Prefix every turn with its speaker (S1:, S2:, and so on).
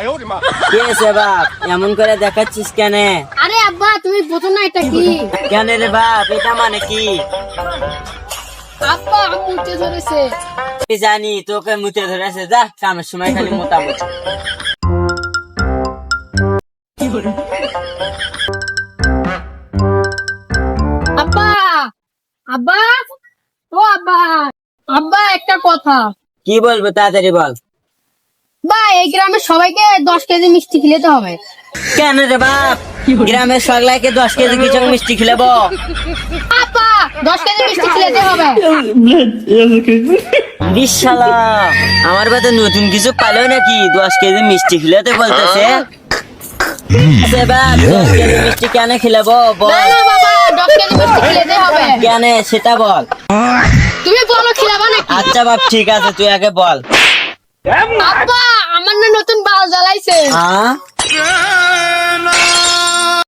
S1: কি আছে বাপ? এমন করে দেখাচ্ছিস কেন?
S2: আরে আব্বা তুমি বোঝো না এটা কি?
S1: কেন রে বাপ? এটা মানে কি?
S2: আব্বা আম্মু ধরেছে।
S1: জানি তোকে মুতে ধরেছে। যা কামের সময় খালি মোটামুটি।
S2: আব্বা আব্বা ও আব্বা আব্বা একটা কথা।
S1: কি বলব তাড়াতাড়ি বল।
S2: বা এই গ্রামের সবাইকে দশ কেজি মিষ্টি খেলেতে হবে।
S1: কেন রে বাপ? গ্রামের সগলাইকে দশ কেজি কিছু মিষ্টি খেলাবো?
S2: আব্বা দশ কেজি মিষ্টি খেলেতে হবে।
S1: বিশালা আমার বাদে নতুন কিছু পালো নাকি? দশ কেজি মিষ্টি খেলাতে বলতেছে। বাপ, দশ কেজি মিষ্টি কেন খেলাবো? বল।
S2: না না বাবা দশ কেজি মিষ্টি খেলেতে হবে।
S1: কেন? সেটা বল।
S2: তুমি বলো খেলাবা নাকি?
S1: আচ্ছা বাপ ঠিক আছে তুই আগে বল।
S2: আব্বা নতুন বাল জ্বালাইছে।